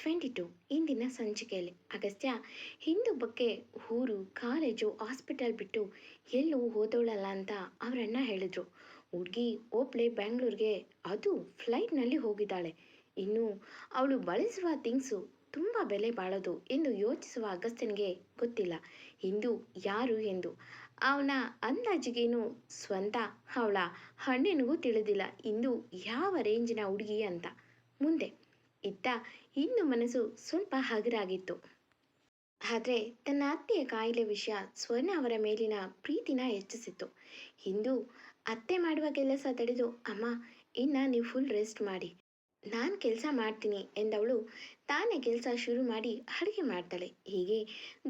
Twenty two ಇಂದಿನ ಸಂಚಿಕೆಯಲ್ಲಿ. ಅಗಸ್ತ್ಯ ಹಿಂದೂ ಬಗ್ಗೆ ಊರು, ಕಾಲೇಜು, ಹಾಸ್ಪಿಟಲ್ ಬಿಟ್ಟು ಎಲ್ಲೂ ಹೋದವಳಲ್ಲ ಅಂತ ಅವರಣ್ಣ ಹೇಳಿದ್ರು. ಹುಡುಗಿ ಒಬ್ಳೆ ಬೆಂಗಳೂರಿಗೆ ಅದು ಫ್ಲೈಟ್ನಲ್ಲಿ ಹೋಗಿದ್ದಾಳೆ. ಇನ್ನು ಅವಳು ಬಳಸುವ ಥಿಂಗ್ಸು ತುಂಬ ಬೆಲೆ ಬಾಳೋದು ಎಂದು ಯೋಚಿಸುವ ಅಗಸ್ತ್ಯನಿಗೆ ಗೊತ್ತಿಲ್ಲ. ಹಿಂದೂ ಯಾರು ಎಂದು. ಅವನ ಅಂದಾಜಿಗೇನು ಸ್ವಂತ ಅವಳ ಹಣ್ಣಿನಿಗೂ ತಿಳಿದಿಲ್ಲ. ಇಂದು ಯಾವ ರೇಂಜಿನ ಹುಡುಗಿ ಅಂತ. ಮುಂದೆ. ಇತ್ತ ಇನ್ನು ಮನಸ್ಸು ಸ್ವಲ್ಪ ಹಗರಾಗಿತ್ತು. ಆದರೆ ತನ್ನ ಅತ್ತೆಯ ಕಾಯಿಲೆ ವಿಷಯ ಸ್ವರ್ಣ ಅವರ ಮೇಲಿನ ಪ್ರೀತಿನ ಹೆಚ್ಚಿಸಿತ್ತು. ಇಂದು ಅತ್ತೆ ಮಾಡುವ ಕೆಲಸ ತಡೆದು, ಅಮ್ಮ, ಇನ್ನು ನೀವು ಫುಲ್ ರೆಸ್ಟ್ ಮಾಡಿ. ನಾನು ಕೆಲಸ ಮಾಡ್ತೀನಿ ಎಂದವಳು ತಾನೇ ಕೆಲಸ ಶುರು ಮಾಡಿ ಅಡುಗೆ ಮಾಡ್ತಾಳೆ. ಹೀಗೆ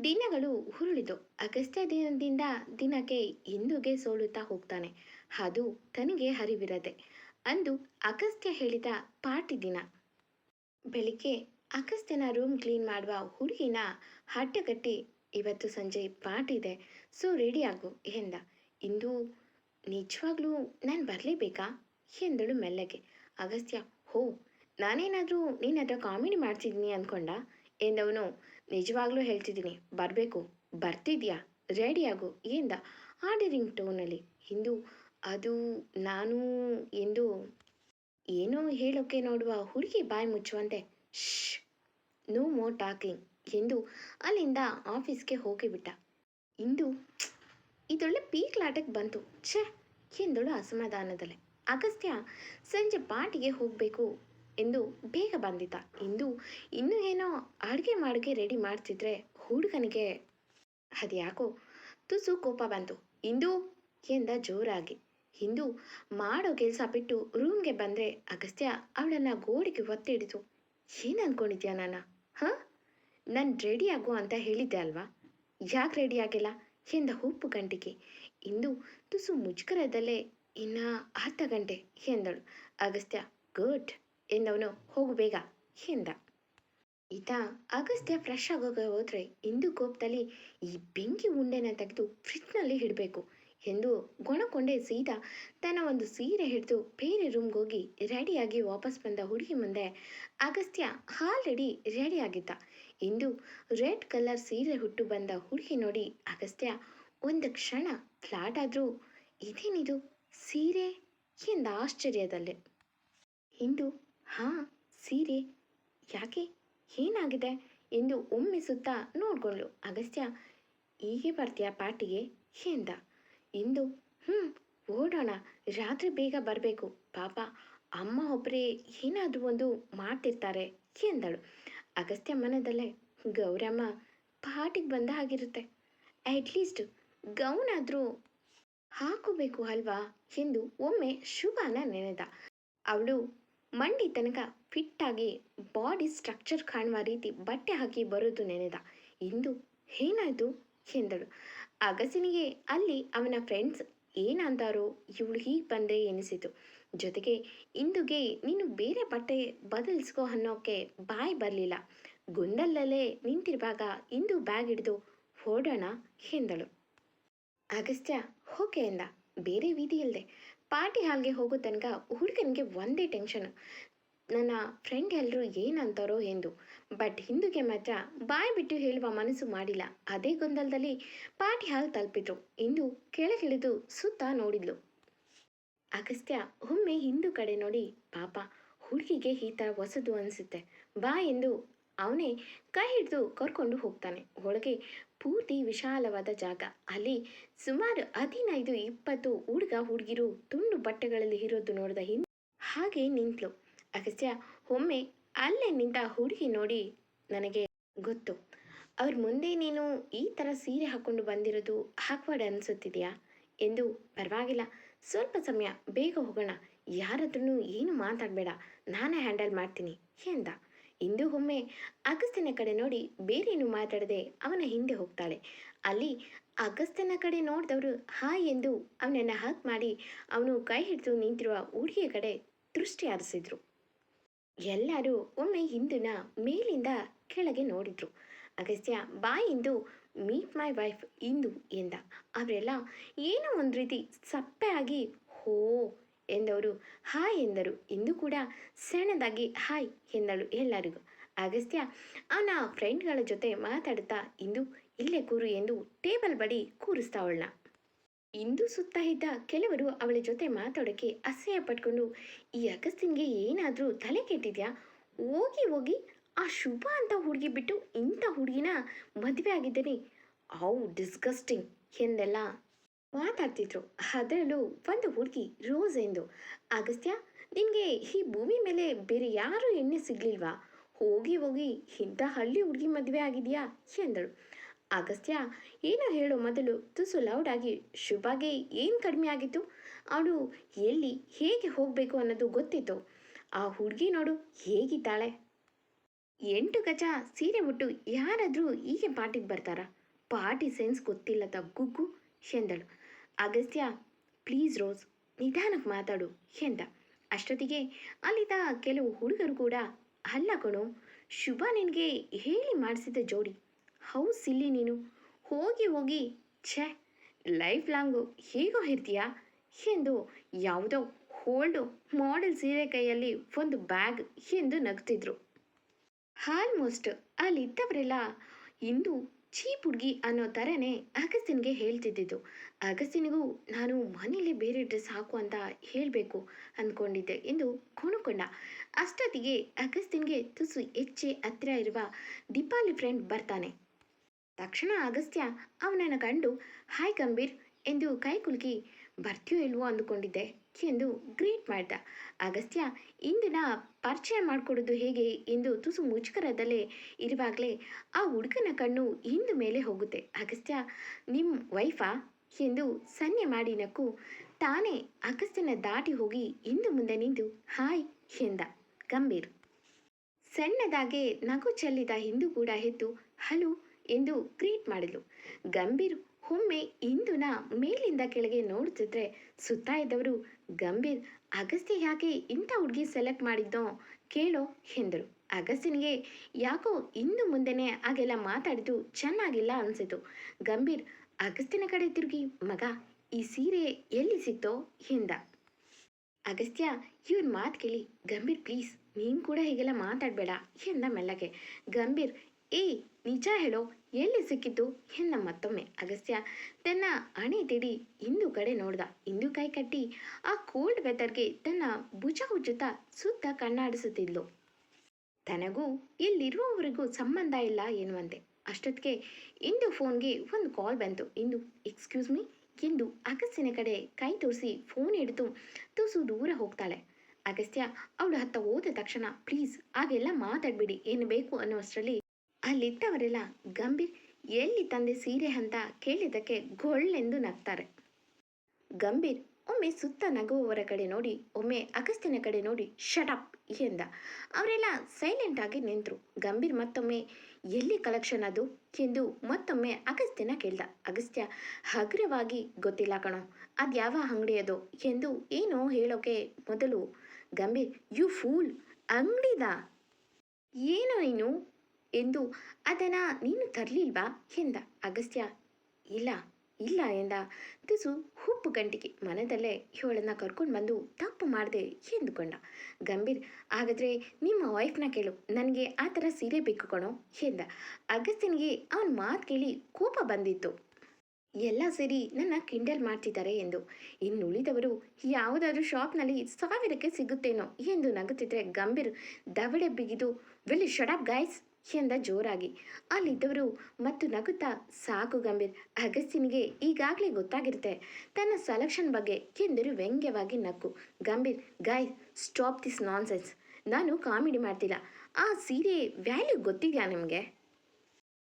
ದಿನಗಳು ಹುರುಳಿದು ಅಗಸ್ತ್ಯ ದಿನದಿಂದ ದಿನಕ್ಕೆ ಇಂದುಗೆ ಸೋಲುತ್ತಾ ಹೋಗ್ತಾನೆ. ಅದು ತನಗೆ ಹರಿವಿರದೆ, ಅಂದು ಅಗಸ್ತ್ಯ ಹೇಳಿದ ಪಾರ್ಟಿ ದಿನ. ಬೆಳಿಗ್ಗೆ ಅಗಸ್ತ್ಯನ ರೂಮ್ ಕ್ಲೀನ್ ಮಾಡುವ ಹುಡುಗಿನ ಹಟ್ಟಗಟ್ಟಿ ಇವತ್ತು ಸಂಜೆ ಪಾರ್ಟಿ ಇದೆ. ಸೊ ರೆಡಿ ಆಗು ಎಂದ. ಇಂದು ನಿಜವಾಗ್ಲೂ ನಾನು ಬರಲೇಬೇಕಾ? ಎಂದಳು ಮೆಲ್ಲಗೆ. ಅಗಸ್ತ್ಯ, ಹೋ, ನಾನೇನಾದರೂ ನೀನು ಹತ್ರ ಕಾಮಿಡಿ ಮಾಡ್ತಿದ್ದೀನಿ ಅಂದ್ಕೊಂಡ ಎಂದವನು, ನಿಜವಾಗ್ಲೂ ಹೇಳ್ತಿದ್ದೀನಿ. ಬರಬೇಕು. ಬರ್ತಿದ್ಯಾ? ರೆಡಿ ಆಗು ಎಂದ ಆರ್ಡರಿಂಗ್ ಟೋನಲ್ಲಿ ಇಂದು ಅದು ನಾನು ಎಂದು ಏನೋ ಹೇಳೋಕೆ ನೋಡುವ ಹುಡುಗಿ ಬಾಯಿ ಮುಚ್ಚುವಂತೆ ಶ್ ನೋ ಮೋರ್ ಟಾಕಿಂಗ್ ಎಂದು ಅಲ್ಲಿಂದ ಆಫೀಸ್ಗೆ ಹೋಗಿಬಿಟ್ಟ. ಇಂದು ಇದೊಳ್ಳೆ ಪೀಕ್ಲಾಟಕ್ಕೆ ಬಂತು. ಛೇ, ಎಂದಳು ಅಸಮಾಧಾನದಲ್ಲಿ. ಅಗಸ್ತ್ಯ ಸಂಜೆ ಪಾರ್ಟಿಗೆ ಹೋಗಬೇಕು ಎಂದು ಬೇಗ ಬಂದಿದ್ದ. ಇಂದು ಇನ್ನೂ ಏನೋ ಅಡುಗೆ ಮಾಡಿಗೆ ರೆಡಿ ಮಾಡ್ತಿದ್ರೆ ಹುಡುಗನಿಗೆ ಅದ್ಯಾಕೋ ತುಸು ಕೋಪ ಬಂತು. ಇಂದು ಎಂದ ಜೋರಾಗಿ. ಹಿಂದೂ ಮಾಡೋ ಕೆಲಸ ಬಿಟ್ಟು ರೂಮ್ಗೆ ಬಂದರೆ ಅಗಸ್ತ್ಯ ಅವಳನ್ನು ಗೋಡೆಗೆ ಒತ್ತಿಡಿತು. ಏನು ಅನ್ಕೊಂಡಿದ್ಯಾ ನಾನು? ಹಾಂ? ನಾನು ರೆಡಿ ಆಗು ಅಂತ ಹೇಳಿದ್ದೆ ಅಲ್ವಾ? ಯಾಕೆ ರೆಡಿ ಆಗಿಲ್ಲ? ಎಂದ ಉಪ್ಪು ಗಂಟಿಗೆ. ಇಂದು ತುಸು ಮುಜುಗರದಲ್ಲೇ ಇನ್ನು ಹತ್ತು ಗಂಟೆ ಎಂದಳು. ಅಗಸ್ತ್ಯ, ಗುಡ್, ಎಂದವನು, ಹೋಗು ಬೇಗ, ಎಂದ. ಈತ ಅಗಸ್ತ್ಯ ಫ್ರೆಶ್ ಆಗೋಕೆ ಹೋದ್ರೆ ಇಂದು ಕೋಪದಲ್ಲಿ ಈ ಬೆಂಕಿ ಉಂಡೆನ ತೆಗೆದು ಫ್ರಿಜ್ನಲ್ಲಿ ಇಡಬೇಕು. ಎಂದು ಗೊಣಕೊಂಡೆ ಸೀತಾ ತನ್ನ ಒಂದು ಸೀರೆ ಹಿಡಿದು ಬೇರೆ ರೂಮ್ಗೆ ಹೋಗಿ ರೆಡಿಯಾಗಿ ವಾಪಸ್ ಬಂದ ಹುಡುಗಿ ಮುಂದೆ, ಅಗಸ್ತ್ಯ ಆಲ್ರೆಡಿ ರೆಡಿಯಾಗಿದ್ದ ಇಂದು ರೆಡ್ ಕಲರ್ ಸೀರೆ ಹುಟ್ಟು ಬಂದ ಹುಡುಗಿ ನೋಡಿ ಅಗಸ್ತ್ಯ, ಒಂದು ಕ್ಷಣ, ಫ್ಲಾಟ್ ಆದರೂ ಇದೇನಿದು? ಸೀರೆ? ಎಂದ ಆಶ್ಚರ್ಯದಲ್ಲೇ. ಇಂದು? ಹಾಂ, ಸೀರೆ. ಯಾಕೆ? ಏನಾಗಿದೆ? ಎಂದು ಒಮ್ಮೆ ಸುತ್ತ ನೋಡ್ಕೊಂಡ್ಳು ಅಗಸ್ತ್ಯ. ಹೀಗೆ ಬರ್ತೀಯ ಪಾರ್ಟಿಗೆ? ಎಂದ. ಇಂದು? ಹ್ಞೂ ಓಡೋಣ. ರಾತ್ರಿ ಬೇಗ ಬರಬೇಕು. ಪಾಪ, ಅಮ್ಮ ಒಬ್ಬರೇ ಏನಾದರೂ ಒಂದು ಮಾಡ್ತಿರ್ತಾರೆ ಎಂದಳು. ಅಗಸ್ತ್ಯ ಮನದಲ್ಲೇ, ಗೌರಮ್ಮ ಪಾಟಿಗೆ ಬಂದ ಹಾಗಿರುತ್ತೆ. ಅಟ್ಲೀಸ್ಟ್ ಗೌನ್ ಆದರೂ ಹಾಕೋಬೇಕು ಅಲ್ವಾ ಎಂದು ಒಮ್ಮೆ ಶುಭಾನ ನೆನೆದ. ಅವಳು ಮಂಡಿ ತನಕ ಫಿಟ್ಟಾಗಿ ಬಾಡಿ ಸ್ಟ್ರಕ್ಚರ್ ಕಾಣುವ ರೀತಿ ಬಟ್ಟೆ ಹಾಕಿ ಬರೋದು ನೆನೆದ. ಇಂದು ಏನಾಯಿತು ಎಂದಳು. ಅಗಸಿನಿಗೆ ಅಲ್ಲಿ ಅವನ ಫ್ರೆಂಡ್ಸ್ ಏನಂತಾರೋ ಇವಳು ಹೀಗೆ ಬಂದೆ ಎನಿಸಿತು. ಜೊತೆಗೆ, ಇಂದುಗೆ ನೀನು ಬೇರೆ ಬಟ್ಟೆ ಬದಲಿಸ್ಕೋ ಅನ್ನೋಕ್ಕೆ ಬಾಯಿ ಬರಲಿಲ್ಲ. ಗುಂಡಲ್ಲಲ್ಲೇ ನಿಂತಿರುವಾಗ ಇಂದು ಬ್ಯಾಗ್ ಹಿಡಿದು ಓಡೋಣ ಎಂದಳು. ಅಗಸ್ತ್ಯ ಓಕೆ ಎಂದ. ಬೇರೆ ವಿಧಿ ಇಲ್ಲದೆ ಪಾರ್ಟಿ ಹಾಲ್ಗೆ ಹೋಗೋ ತನಕ ಹುಡುಗನಿಗೆ ಒಂದೇ ಟೆನ್ಷನ್ ನನ್ನ ಫ್ರೆಂಡ್ ಎಲ್ಲರೂ ಏನಂತಾರೋ ಎಂದು. ಬಟ್ ಹಿಂದೂಗೆ ಮಾತ್ರ ಬಾಯಿ ಬಿಟ್ಟು ಹೇಳುವ ಮನಸ್ಸು ಮಾಡಿಲ್ಲ. ಅದೇ ಗೊಂದಲದಲ್ಲಿ ಪಾರ್ಟಿ ಹಾಲ್ ತಲುಪಿದ್ರು. ಎಂದು ಕೆಳಗಿಳಿದು ಸುತ್ತ ನೋಡಿದ್ಲು. ಅಗಸ್ತ್ಯ, ಒಮ್ಮೆ ಹಿಂದೂ ಕಡೆ ನೋಡಿ, ಪಾಪ, ಹುಡುಗಿಗೆ ಈ ಥರ ಹೊಸದು ಅನಿಸುತ್ತೆ. ಬಾ ಎಂದು ಅವನೇ ಕೈ ಹಿಡಿದು ಕರ್ಕೊಂಡು ಹೋಗ್ತಾನೆ. ಒಳಗೆ ಪೂರ್ತಿ ವಿಶಾಲವಾದ ಜಾಗ. ಅಲ್ಲಿ ಸುಮಾರು ಹದಿನೈದು, ಇಪ್ಪತ್ತು ಹುಡುಗ, ಹುಡುಗಿರು ತುಂಡು ಬಟ್ಟೆಗಳಲ್ಲಿ ಇರೋದು ನೋಡಿದ ಹಿಂದೆ ಹಾಗೆ ನಿಂತ್ಲು ಅಗಸ್ತ್ಯ, ಒಮ್ಮೆ ಅಲ್ಲೇ ನಿಂತ ಹುಡುಗಿ ನೋಡಿ ನನಗೆ ಗೊತ್ತು. ಅವ್ರ ಮುಂದೆ ನೀನು ಈ ಥರ ಸೀರೆ ಹಾಕ್ಕೊಂಡು ಬಂದಿರೋದು ಹಾಕ್ವಾಡ್ ಅನಿಸುತ್ತಿದೆಯಾ? ಎಂದು ಪರವಾಗಿಲ್ಲ. ಸ್ವಲ್ಪ ಸಮಯ ಬೇಗ ಹೋಗೋಣ. ಯಾರತ್ರನೂ ಏನು ಮಾತಾಡಬೇಡ. ನಾನೇ ಹ್ಯಾಂಡಲ್ ಮಾಡ್ತೀನಿ ಎಂದ. ಇಂದು ಒಮ್ಮೆ ಅಗಸ್ತ್ಯನ ಕಡೆ ನೋಡಿ ಬೇರೇನು ಮಾತಾಡದೆ ಅವನ ಹಿಂದೆ ಹೋಗ್ತಾಳೆ. ಅಲ್ಲಿ ಅಗಸ್ತ್ಯನ ಕಡೆ ನೋಡಿದವರು ಹಾಯ್ ಎಂದು ಅವನನ್ನು ಹಕ್ ಮಾಡಿ ಅವನು ಕೈ ಹಿಡಿದು ನಿಂತಿರುವ ಹುಡುಗಿಯ ಕಡೆ ದೃಷ್ಟಿ ಹಾರಿಸಿದ್ರು ಎಲ್ಲರೂ ಒಮ್ಮೆ ಹಿಂದಿನ ಮೇಲಿಂದ ಕೆಳಗೆ ನೋಡಿದ್ರು. Agastya boy Indu meet my wife Indu ಎಂದ. ಅವರೆಲ್ಲ, ಏನೋ ಒಂದು ರೀತಿ ಸಪ್ಪೆ ಆಗಿ ಹೋ ಎಂದವರು. ಹಾಯ್ ಎಂದರು. ಇಂದು ಕೂಡ ಸಣ್ಣದಾಗಿ ಹಾಯ್ ಎಂದಳು ಎಲ್ಲರಿಗೂ. ಅಗಸ್ತ್ಯ, ಅವನ ಫ್ರೆಂಡ್ಗಳ ಜೊತೆ ಮಾತಾಡುತ್ತಾ ಇಂದು ಇಲ್ಲೇ ಕೂರು ಎಂದು ಟೇಬಲ್ ಬಳಿ ಕೂರಿಸ್ತಾವಳನ್ನ ಇಂದು ಸುತ್ತ ಇದ್ದ ಕೆಲವರು ಅವಳ ಜೊತೆ ಮಾತಾಡೋಕ್ಕೆ ಅಸಹ್ಯ ಪಟ್ಕೊಂಡು, ಈ ಅಗಸ್ತಿನ್ಗೆ ಏನಾದರೂ ತಲೆ ಕೆಟ್ಟಿದ್ಯಾ? ಹೋಗಿ ಹೋಗಿ ಆ ಶುಭ ಅಂತ ಹುಡುಗಿ ಬಿಟ್ಟು ಇಂಥ ಹುಡುಗಿನ ಮದುವೆ ಆಗಿದ್ದೇನೆ. ಹೌ ಡಿಸ್ಗಸ್ಟಿಂಗ್ ಎಂದೆಲ್ಲ ಮಾತಾಡ್ತಿದ್ರು. ಅದರಲ್ಲೂ ಒಂದು ಹುಡುಗಿ ರೋಸ್ ಎಂದು, ಅಗಸ್ತ್ಯ, ನಿನಗೆ ಈ ಭೂಮಿ ಮೇಲೆ ಬೇರೆ ಯಾರೂ ಎಣ್ಣೆ ಸಿಗ್ಲಿಲ್ವಾ? ಹೋಗಿ ಹೋಗಿ ಇಂಥ ಹಳ್ಳಿ ಹುಡುಗಿ ಮದುವೆ ಆಗಿದೆಯಾ? ಎಂದಳು. ಅಗಸ್ತ್ಯ ಏನೋ ಹೇಳೋ ಮೊದಲು? ತುಸು ಲೌಡಾಗಿ, ಶುಭಾಗೆ ಏನು ಕಡಿಮೆ ಆಗಿತ್ತು? ಅವಳು ಎಲ್ಲಿ, ಹೇಗೆ ಹೋಗಬೇಕು ಅನ್ನೋದು ಗೊತ್ತಿತ್ತು. ಆ ಹುಡುಗಿ ನೋಡು, ಹೇಗಿದ್ದಾಳೆ? ಎಂಟು ಗಜ ಸೀರೆ ಉಟ್ಟು ಯಾರಾದರೂ ಹೀಗೆ ಪಾರ್ಟಿಗೆ ಬರ್ತಾರಾ? ಪಾರ್ಟಿ ಸೆನ್ಸ್ ಗೊತ್ತಿಲ್ಲ ಗುಗ್ಗು ಎಂದಳು ಅಗಸ್ತ್ಯ ಪ್ಲೀಸ್ ರೋಸ್ ನಿಧಾನಕ್ಕೆ ಮಾತಾಡು ಎಂದ ಅಷ್ಟೊತ್ತಿಗೆ ಅಲ್ಲಿದ್ದ ಕೆಲವು ಹುಡುಗರು ಕೂಡ, ಅಲ್ಲ ಕಣು, ಶುಭ ನಿನಗೆ ಹೇಳಿ ಮಾಡಿಸಿದ ಜೋಡಿ. ಹೌ ಸಿಲ್ಲಿ ನೀನು. ಹೋಗಿ ಹೋಗಿ. ಛೆ ಲೈಫ್ ಲಾಂಗು ಹೇಗೋ ಇರ್ತೀಯಾ? ಎಂದು ಯಾವುದೋ ಹೋಲ್ಡು ಮಾಡೆಲ್ ಸೀರೆ ಕೈಯಲ್ಲಿ ಒಂದು ಬ್ಯಾಗ್ ಎಂದು ನಗ್ತಿದ್ರು. ಆಲ್ಮೋಸ್ಟ್ ಅಲ್ಲಿದ್ದವರೆಲ್ಲ ಇಂದು ಚೀಪ್ ಹುಡುಗಿ ಅನ್ನೋ ಥರನೇ ಅಗಸ್ತಿನ್ಗೆ ಹೇಳ್ತಿದ್ದಿದ್ದು. ಅಗಸ್ತಿನಿಗೂ ನಾನು ಮನೇಲಿ ಬೇರೆ ಡ್ರೆಸ್ ಹಾಕು ಅಂತ ಹೇಳಬೇಕು ಅಂದ್ಕೊಂಡಿದ್ದೆ ಎಂದು ಕುಣುಕೊಂಡ ಅಷ್ಟೊತ್ತಿಗೆ ಅಗಸ್ತಿನ್ಗೆ ತುಸು ಹೆಚ್ಚೆ ಹತ್ತಿರ ಇರುವ ದೀಪಾಲಿ ಫ್ರೆಂಡ್ ಬರ್ತಾನೆ. ತಕ್ಷಣ ಅಗಸ್ತ್ಯ ಅವನನ್ನು ಕಂಡು, ಹಾಯ್ ಗಂಭೀರ್ ಎಂದು ಕೈ ಕುಲುಕಿ, ಬರ್ತೀಯೋ ಇಲ್ವೋ ಅಂದುಕೊಂಡಿದ್ದೆ ಎಂದು ಗ್ರೀಟ್ ಮಾಡಿದ. ಅಗಸ್ತ್ಯ, ಇಂದಿನ ಪರಿಚಯ ಮಾಡಿಕೊಡೋದು ಹೇಗೆ? ಎಂದು ತುಸು ಮುಜುಕರದಲ್ಲೇ ಇರುವಾಗಲೇ ಆ ಹುಡುಗನ ಕಣ್ಣು ಹಿಂದೆ ಮೇಲೆ ಹೋಗುತ್ತೆ. ಅಗಸ್ತ್ಯ ನಿಮ್ಮ ವೈಫಾ? ಎಂದು ಸನ್ನೆ ಮಾಡಿ ನಕ್ಕು, ತಾನೇ ಅಗಸ್ತ್ಯನ ದಾಟಿ ಹೋಗಿ ಹಿಂದೆ ಮುಂದೆ ನಿಂತು ಹಾಯ್ ಎಂದ. ಗಂಭೀರ್, ಸಣ್ಣದಾಗೆ ನಗು ಚೆಲ್ಲಿದ ಹಿಂದೂ ಕೂಡ ಎದ್ದು ಹಲೋ ಎಂದು ಕ್ರೀಟ್ ಮಾಡಿದ್ಲು. ಗಂಭೀರ್ ಒಮ್ಮೆ ಇಂದುನ ಮೇಲಿಂದ ಕೆಳಗೆ ನೋಡ್ತಿದ್ರೆ ಸುತ್ತ ಇದ್ದವರು, ಗಂಭೀರ್, ಅಗಸ್ತ್ಯ ಯಾಕೆ ಇಂಥ ಹುಡುಗಿ ಸೆಲೆಕ್ಟ್ ಮಾಡಿದ್ದೋ ಕೇಳೋ ಎಂದರು. ಅಗಸ್ತ್ಯನಿಗೆ ಯಾಕೋ ಇಂದು ಮುಂದೆನೆ ಹಾಗೆಲ್ಲ ಮಾತಾಡಿದ್ದು ಚೆನ್ನಾಗಿಲ್ಲ ಅನಿಸಿತು. ಗಂಭೀರ್, ಅಗಸ್ತ್ಯನ ಕಡೆ ತಿರುಗಿ, ಮಗ, ಈ ಸೀರೆ ಎಲ್ಲಿ ಸಿಕ್ತೋ ಎಂದ. ಅಗಸ್ತ್ಯ, ಇವ್ರ ಮಾತು ಕೇಳಿ, ಗಂಭೀರ್ ಪ್ಲೀಸ್, ನೀನು ಕೂಡ ಹೀಗೆಲ್ಲ ಮಾತಾಡಬೇಡ ಎಂದ ಮೆಲ್ಲಗೆ. ಗಂಭೀರ್, ಏಯ್, ನಿಜ ಹೇಳೋ ಎಲ್ಲಿ ಸಿಕ್ಕಿತು ಎಂದ ಮತ್ತೊಮ್ಮೆ. ಅಗಸ್ತ್ಯ. ತನ್ನ ಅಣೆ ತಿಡಿ ಇಂದು ಕಡೆ ನೋಡ್ದ. ಇಂದು ಕೈ ಕಟ್ಟಿ ಆ ಕೋಲ್ಡ್ ವೆದರ್ಗೆ ತನ್ನ ಭುಜ ಉಜ್ಜುತ್ತಾ ಸುತ್ತ ಕಣ್ಣಾಡಿಸುತ್ತಿದ್ಲು. ತನಗೂ ಇಲ್ಲಿರುವವರಿಗೂ ಸಂಬಂಧ ಇಲ್ಲ ಎನ್ನುವಂತೆ. ಅಷ್ಟೊತ್ತಿಗೆ ಇಂದು ಫೋನ್ಗೆ ಒಂದು ಕಾಲ್ ಬಂತು. ಇಂದು ಎಕ್ಸ್ಕ್ಯೂಸ್ ಮೀ ಎಂದು ಅಗಸ್ತ್ಯನ ಕಡೆ ಕೈ ತೋರಿಸಿ ಫೋನ್ ಹಿಡಿದು ತುಸು ದೂರ ಹೋಗ್ತಾಳೆ. ಅಗಸ್ತ್ಯ, ಅವಳು ಹತ್ತ ಹೋದ ತಕ್ಷಣ ಪ್ಲೀಸ್ ಹಾಗೆಲ್ಲ ಮಾತಾಡ್ಬಿಡಿ. ಏನು ಬೇಕು ಅನ್ನೋಷ್ಟರಲ್ಲಿ ಅಲ್ಲಿದ್ದವರೆಲ್ಲ ಗಂಭೀರ್, ಎಲ್ಲಿ ತಂದೆ ಸೀರೆ ಅಂತ ಕೇಳಿದ್ದಕ್ಕೆ ಗೊಳ್ಳೆಂದು ನಗ್ತಾರೆ. ಗಂಭೀರ್, ಒಮ್ಮೆ ಸುತ್ತ ನಗುವವರ ಕಡೆ ನೋಡಿ, ಒಮ್ಮೆ ಅಗಸ್ತಿನ ಕಡೆ ನೋಡಿ ಶಟಪ್ ಎಂದ. ಅವರೆಲ್ಲ ಸೈಲೆಂಟ್ ಆಗಿ ನಿಂತರು. ಗಂಭೀರ್ ಮತ್ತೊಮ್ಮೆ, ಎಲ್ಲಿ ಕಲೆಕ್ಷನ್ ಅದು? ಎಂದು ಮತ್ತೊಮ್ಮೆ ಅಗಸ್ತ್ಯನ ಕೇಳ್ದ. ಅಗಸ್ತ್ಯ, ಹಗುರವಾಗಿ, ಗೊತ್ತಿಲ್ಲ ಕಣೋ ಅದ್ಯಾವ ಅಂಗಡಿ ಅದು? ಎಂದು ಏನೋ ಹೇಳೋಕೆ ಮೊದಲು, ಗಂಭೀರ್ ಯು ಫೂಲ್ ಅಂಗಡಿದ? ಏನೋ ನೀನು ಎಂದು ಅದನ್ನು ನೀನು ತರಲಿಲ್ವಾ? ಎಂದ. ಅಗಸ್ತ್ಯ, ಇಲ್ಲ ಇಲ್ಲ, ಎಂದ. ತುಸು ಹುಪ್ಪು ಗಂಟಿಗೆ ಮನದಲ್ಲೇ ಇವಳನ್ನು ಕರ್ಕೊಂಡು ಬಂದು ತಪ್ಪು ಮಾಡಿದೆ ಎಂದುಕೊಂಡ. ಗಂಭೀರ್, ಹಾಗಾದ್ರೆ ನಿಮ್ಮ ವೈಫ್ನ ಕೇಳು. ನನಗೆ ಆ ಥರ ಸೀರೆ ಬೇಕು ಕಣೋ, ಎಂದ. ಅಗಸ್ತ್ಯನಿಗೆ ಅವನ ಮಾತು ಕೇಳಿ ಕೋಪ ಬಂದಿತ್ತು. ಎಲ್ಲ ಸೇರಿ ನನ್ನ ಕಿಂಡಲ್ ಮಾಡ್ತಿದ್ದಾರೆ, ಎಂದು. ಇನ್ನುಳಿದವರು ಯಾವುದಾದ್ರೂ ಶಾಪ್ನಲ್ಲಿ ಸಾವಿರಕ್ಕೆ ಸಿಗುತ್ತೇನೋ, ಎಂದು ನಗುತ್ತಿದ್ರೆ ಗಂಭೀರ್ ದವಡೆ ಬಿಗಿದು ವಿಲ್ ಶಡಪ್ ಗೈಸ್ ಎಂದ ಜೋರಾಗಿ. ಅಲ್ಲಿದ್ದವರು ಮತ್ತು ನಗುತ್ತಾ, ಸಾಕು ಗಂಭೀರ್ ಅಗಸ್ತಿನಿಗೆ ಈಗಾಗಲೇ ಗೊತ್ತಾಗಿರುತ್ತೆ. ತನ್ನ ಸೆಲೆಕ್ಷನ್ ಬಗ್ಗೆ ಎಂದರು ವ್ಯಂಗ್ಯವಾಗಿ ನಕ್ಕು. ಗಂಭೀರ್ ಗಾಯ್ ಸ್ಟಾಪ್ ದಿಸ್ ನಾನ್ಸೆನ್ಸ್ ನಾನು ಕಾಮಿಡಿ ಮಾಡ್ತಿಲ್ಲ. ಆ ಸೀರೆ ವ್ಯಾಲ್ಯೂ ಗೊತ್ತಿದೆಯಾ ನಿಮಗೆ?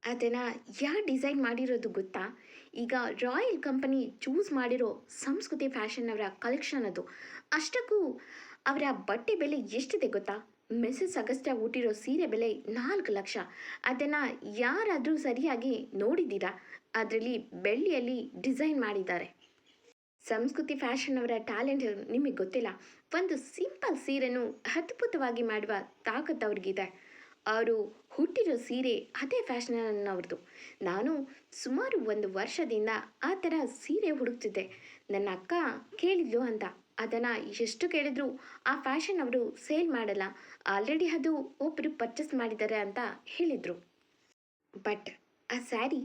ಅದನ್ನು ಯಾರು ಡಿಸೈನ್ ಮಾಡಿರೋದು ಗೊತ್ತಾ? ಈಗ ರಾಯಲ್ ಕಂಪನಿ ಚೂಸ್ ಮಾಡಿರೋ ಸಂಸ್ಕೃತಿ ಫ್ಯಾಷನ್ ಅವರ ಕಲೆಕ್ಷನ್ ಅದು. ಅಷ್ಟಕ್ಕೂ ಅವರ ಬಟ್ಟೆ ಬೆಲೆ ಎಷ್ಟಿದೆ ಗೊತ್ತಾ? ಮಿಸಸ್ ಅಗಸ್ಟಾ ಹುಟ್ಟಿರೋ ಸೀರೆ ಬೆಲೆ ನಾಲ್ಕು ಲಕ್ಷ. ಅದನ್ನು ಯಾರಾದರೂ ಸರಿಯಾಗಿ ನೋಡಿದ್ದೀರಾ? ಅದರಲ್ಲಿ ಬೆಳ್ಳಿಯಲ್ಲಿ ಡಿಸೈನ್ ಮಾಡಿದ್ದಾರೆ. ಸಂಸ್ಕೃತಿ ಫ್ಯಾಷನ್ ಅವರ ಟ್ಯಾಲೆಂಟ್ ನಿಮಗೆ ಗೊತ್ತಿಲ್ಲ. ಒಂದು ಸಿಂಪಲ್ ಸೀರೆನೂ ಅದ್ಭುತವಾಗಿ ಮಾಡುವ ತಾಕತ್ತು ಅವ್ರಿಗಿದೆ. ಅವರು ಹುಟ್ಟಿರೋ ಸೀರೆ ಅದೇ ಫ್ಯಾಷನ್ ಅವ್ರದ್ದು ನಾನು ಸುಮಾರು ಒಂದು ವರ್ಷದಿಂದ ಆ ಥರ ಸೀರೆ ಹುಡುಕ್ತಿದ್ದೆ. ನನ್ನ ಅಕ್ಕ ಕೇಳಿದ್ಲು ಅಂತ. ಅದನ್ನು ಎಷ್ಟು ಕೇಳಿದ್ರು ಆ ಫ್ಯಾಷನ್ ಅವರು ಸೇಲ್ ಮಾಡಲ್ಲ. ಆಲ್ರೆಡಿ ಅದು ಒಬ್ಬರು ಪರ್ಚೇಸ್ ಮಾಡಿದ್ದಾರೆ ಅಂತ ಹೇಳಿದರು. ಬಟ್ ಆ ಸ್ಯಾರಿ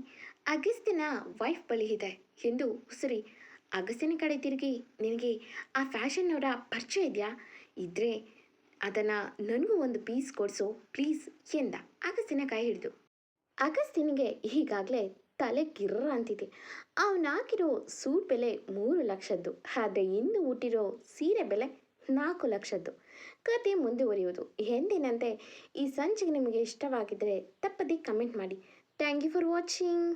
ಅಗಸ್ತಿನ ವೈಫ್ ಬಳಿ ಇದೆ ಎಂದು ಉಸಿರಿ. ಅಗಸ್ತಿನ ಕಡೆ ತಿರುಗಿ, ನಿನಗೆ ಆ ಫ್ಯಾಷನ್ ಅವರ ಪರಿಚಯ ಇದೆಯಾ? ಇದ್ರೆ ಅದನ್ನು ನನಗೂ ಒಂದು ಪೀಸ್ ಕೊಡಿಸು ಪ್ಲೀಸ್ ಎಂದ ಅಗಸ್ತಿನ ಕೈ ಹಿಡಿದು. ಅಗಸ್ತಿನಿಗೆ ಈಗಾಗಲೇ ತಲೆ ಗಿರ್ರ ಅಂತಿದೆ. ಅವನು ಹಾಕಿರೋ ಸೂಟ್ ಬೆಲೆ ಮೂರು ಲಕ್ಷದ್ದು, ಆದರೆ ಇನ್ನು ಹುಟ್ಟಿರೋ ಸೀರೆ ಬೆಲೆ ನಾಲ್ಕು ಲಕ್ಷದ್ದು. ಕತೆ ಮುಂದುವರಿಯುವುದು. ಎಂದಿನಂತೆ ಈ ಸಂಚಿಕೆ ನಿಮಗೆ ಇಷ್ಟವಾಗಿದ್ದರೆ ತಪ್ಪದೇ ಕಮೆಂಟ್ ಮಾಡಿ. Thank you for watching.